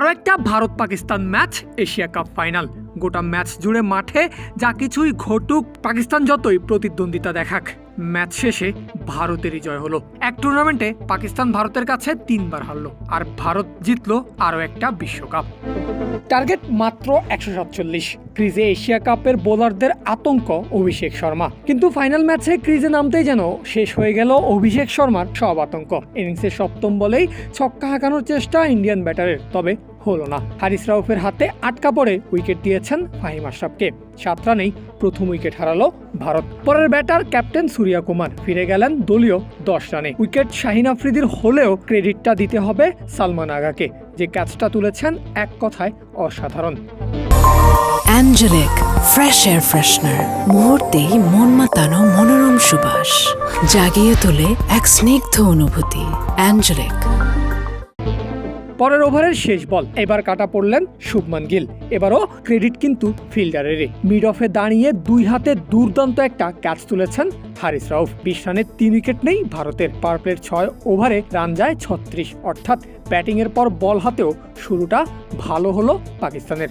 আরও একটা Bharat Pakistan match, Asia cup final. গোটা ম্যাচ জুড়ে মাঠে যা কিছুই ঘটুক, পাকিস্তান যতই প্রতিদ্বন্দ্বিতা দেখাক। ম্যাচ শেষে ভারতেরই জয় হলো। এক টুর্নামেন্টে পাকিস্তান ভারতের কাছে তিনবার হারলো, আর ভারত জিতলো আরও একটা বিশ্বকাপ। টার্গেট মাত্র একশো সাতচল্লিশ। ক্রিজে এশিয়া কাপের বোলারদের আতঙ্ক অভিষেক শর্মা। কিন্তু ফাইনাল ম্যাচে ক্রিজে নামতেই যেন শেষ হয়ে গেল অভিষেক শর্মার সব আতঙ্ক। ইনিংসের সপ্তম বলেই ছক্কা হাঁকানোর চেষ্টা ইন্ডিয়ান ব্যাটারের। তবে হলো না। হারিস রাউফের হাতে আটকা পড়ে উইকেট দিয়েছেন ফাহিম আশরাফকে। সাত রানেই প্রথম উইকেট হারালো ভারত। পরের ব্যাটার ক্যাপ্টেন সূর্যা কুমার ফিরে গেলেন দলীয় দশ রানে। উইকেট শাহিন আফ্রিদির হলেও ক্রেডিটটা দিতে হবে সালমান আগাকে, যে ক্যাচটা তুলেছেন এক কথায় অসাধারণ। অ্যাঞ্জেলিক, ফ্রেশ এয়ার ফ্রেশনার, মুহূর্তেই মন মাতানো মনোরম সুবাস, জাগিয়ে তোলে এক স্নিগ্ধ অনুভূতি। অ্যাঞ্জেলিক পরের ওভারের শেষ বল। এবার কাটা পড়লেন শুভমান গিল। এবারও ক্রেডিট কিন্তু ফিল্ডারেরই। মিড অফে দাঁড়িয়ে দুই হাতে দুর্দান্ত একটা ক্যাচ তুলেছেন হারিস রাউফ বিশ রানের তিন উইকেট নেই, ভারতের পাওয়ার প্লের ছয় ওভারে রান যায় ছত্রিশ। অর্থাৎ ব্যাটিংয়ের পর বল হাতেও শুরুটা ভালো হলো পাকিস্তানের।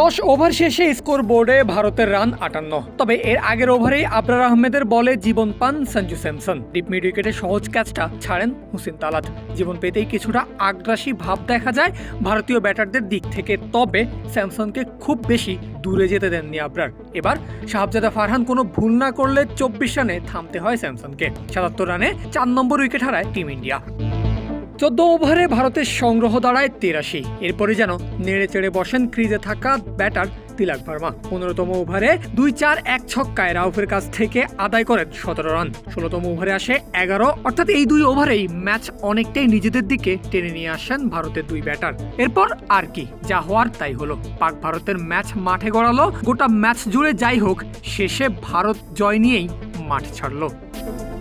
দশ ওভার শেষে স্কোর বোর্ডে ভারতের রান আটান্ন। তবে এর আগের ওভারেই আবরার আহমেদের বলে জীবন পান সঞ্জু স্যামসন। ডিপ মিড উইকেটে সহজ ক্যাচটা ছাড়েন হুসেন তালাত। জীবন পেতেই কিছুটা আগ্রাসী ভাব দেখা যায় ভারতীয় ব্যাটারদের দিক থেকে। তবে স্যামসনকে খুব বেশি দূরে যেতে দেননি আবরার। এবার শাহজাদা ফারহান কোনো ভুল না করলে চব্বিশ রানে থামতে হয় স্যামসনকে। সাতাত্তর রানে চার নম্বর উইকেট হারায় টিম ইন্ডিয়া। চোদ্দ ওভারে ভারতের সংগ্রহ দাঁড়ায় তেরাশি। এরপরে যেন নেড়ে চেড়ে বসেন ক্রিজে থাকা ব্যাটার তিলাক ভার্মা। পনেরোতম ওভারে দুই চার এক ছক্কায় রাউফের কাছ থেকে আদায় করেন সতেরো রান। ষোলোতম ওভারে আসে এগারো, অর্থাৎ এই দুই ওভারেই ম্যাচ অনেকটাই নিজেদের দিকে টেনে নিয়ে আসেন ভারতের দুই ব্যাটার। এরপর আর কি, যা হওয়ার তাই হলো। পাক ভারতের ম্যাচ মাঠে গড়ালো, গোটা ম্যাচ জুড়ে যাই হোক, শেষে ভারত জয় নিয়েই মাঠ ছাড়লো।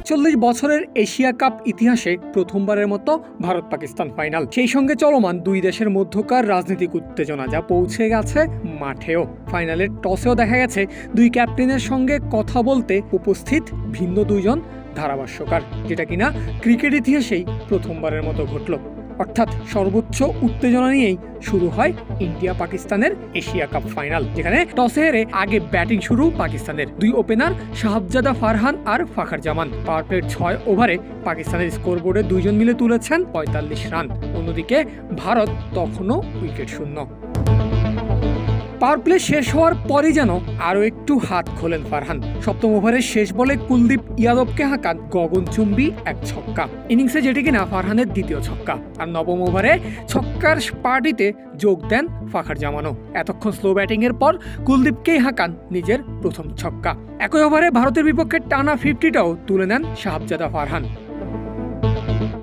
চল্লিশ বছরের এশিয়া কাপ ইতিহাসে প্রথমবারের মতো ভারত পাকিস্তান ফাইনাল। সেই সঙ্গে চলমান দুই দেশের মধ্যকার রাজনৈতিক উত্তেজনা যা পৌঁছে গেছে মাঠেও। ফাইনালের টসেও দেখা গেছে দুই ক্যাপ্টেনের সঙ্গে কথা বলতে উপস্থিত ভিন্ন দুইজন ধারাভাষ্যকার, যেটা কিনা ক্রিকেট ইতিহাসেই প্রথমবারের মতো ঘটল। অর্থাৎ সর্বোচ্চ উত্তেজনা নিয়েই শুরু হয় ইন্ডিয়া পাকিস্তানের এশিয়া কাপ ফাইনাল, যেখানে টসে হেরে আগে ব্যাটিং শুরু পাকিস্তানের। দুই ওপেনার শাহাবজাদা ফারহান আর ফাখার জামান পাওয়ার প্লেট ছয় ওভারে পাকিস্তানের স্কোরবোর্ডে দুইজন মিলে তুলেছেন পঁয়তাল্লিশ রান। অন্যদিকে ভারত তখনও উইকেট শূন্য। পাওয়ার প্লে শেষ হওয়ার পরই যেন আরও একটু হাত খোলেন ফারহান। সপ্তম ওভারের শেষ বলে কুলদীপ ইয়াদবকে হাঁকান গগনচুম্বী এক ছক্কা। ইনিংসে যেটি কিনা ফারহানের দ্বিতীয় ছক্কা। আর নবম ওভারে ছক্কার পার্টিতে যোগ দেন ফাখার জামানো এতক্ষণ স্লো ব্যাটিংয়ের পর কুলদীপকেই হাঁকান নিজের প্রথম ছক্কা। একই ওভারে ভারতের বিপক্ষে টানা ফিফটিটাও তুলে নেন শাহজাদা ফারহান।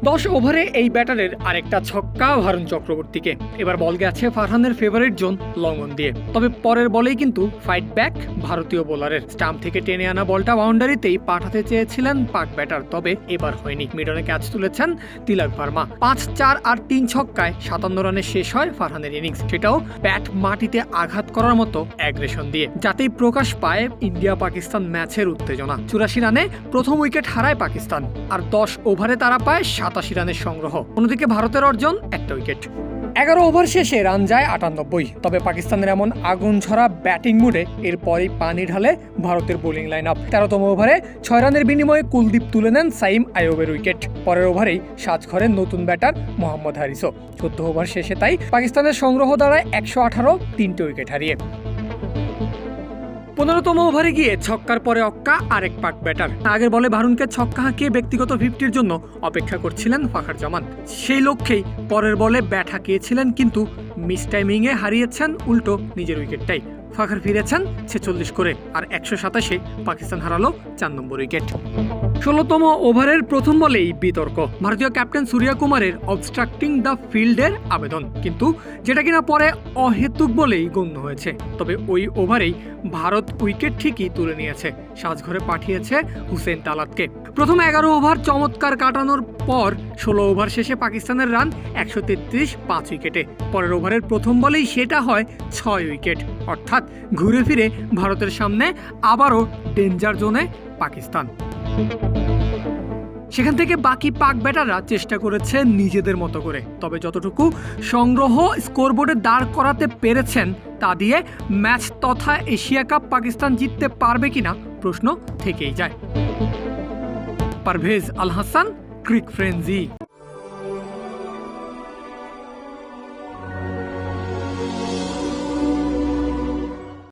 দশ ওভারে এই ব্যাটারের আরেকটা ছক্কা ভারুণ চক্রবর্তীকে। এবার বল গেছে ফারহানের ফেভারিট জোন লঙ্গন দিয়ে। তবে পরের বলেই কিন্তু ফাইট ব্যাক ভারতীয় বোলারের স্টাম্প থেকে টেনে আনা বলটা বাউন্ডারিতেই পাঠাতে চেয়েছিলেন পাক ব্যাটার তবে এবার হয়নি। মিডনে ক্যাচ তুলেছেন তিলক ভার্মা। পাঁচ, চার আর তিন ছক্কায় সাতান্ন রানে শেষ হয় ফারহানের ইনিংস সেটাও ব্যাট মাটিতে আঘাত করার মতো অ্যাগ্রেশন দিয়ে। যাতেই প্রকাশ পায় ইন্ডিয়া পাকিস্তান ম্যাচের উত্তেজনা। চুরাশি রানে প্রথম উইকেট হারায় পাকিস্তান। আর দশ ওভারে তারা পায় সাতাশি রানের সংগ্রহ। অন্যদিকে ভারতের অর্জন একটা উইকেট এগারো ওভার শেষে রান যায় আটানব্বই। তবে পাকিস্তানের এমন আগুন ছড়া ব্যাটিং মুডে এরপরই পানি ঢালে ভারতের বোলিং লাইন আপ তেরোতম ওভারে ছয় রানের বিনিময়ে কুলদীপ তুলে নেন সাইম আয়োবের উইকেট পরের ওভারেই সাজ করেন নতুন ব্যাটার মোহাম্মদ হারিসও। চোদ্দ ওভার শেষে তাই পাকিস্তানের সংগ্রহ দাঁড়ায় একশো আঠারো তিনটে উইকেট হারিয়ে। পনেরোতম ওভারে গিয়ে ছক্কার পরে অক্কা, আরেক পাক ব্যাটার। আগের বলে ভারুনকে ছক্কা হাঁকিয়ে ব্যক্তিগত ফিফটির জন্য অপেক্ষা করছিলেন ফাখার জামান সেই লক্ষ্যেই পরের বলে ব্যাট হাঁকিয়েছিলেন কিন্তু মিস টাইমিংয়ে হারিয়েছেন উল্টো নিজের উইকেটটাই। ফাখার ফিরেছেন ছেচল্লিশ করে, আর একশো সাতাশে পাকিস্তান হারালো চার নম্বর উইকেট। ষোলোতম ওভারের প্রথম বলেই বিতর্ক। ভারতীয় ক্যাপ্টেন সূর্যা কুমারের অবস্ট্রাক্টিং দ্য ফিল্ডের আবেদন। কিন্তু যেটা কিনা পরে অহেতুক বলেই গণ্য হয়েছে। তবে ওই ওভারেই ভারত উইকেট ঠিকই তুলে নিয়েছে। সাজঘরে পাঠিয়েছে হুসেন তালাতকে। প্রথম এগারো ওভার চমৎকার কাটানোর পর ষোলো ওভার শেষে পাকিস্তানের রান একশো তেত্রিশ পাঁচ উইকেটে। পরের ওভারের প্রথম বলেই সেটা হয় ছয় উইকেট। অর্থাৎ ঘুরে ফিরে ভারতের সামনে আবারও ডেঞ্জার জোনে পাকিস্তান। সেখান থেকে বাকি পাক ব্যাটাররা চেষ্টা করেছে নিজেদের মতো করে। তবে যতটুকু সংগ্রহ স্কোরবোর্ডে দাঁড় করাতে পেরেছেন, তা দিয়ে ম্যাচ তথা এশিয়া কাপ পাকিস্তান জিততে পারবে কিনা প্রশ্ন থেকেই যায়। Parvez Al Hasan, cric frenzy.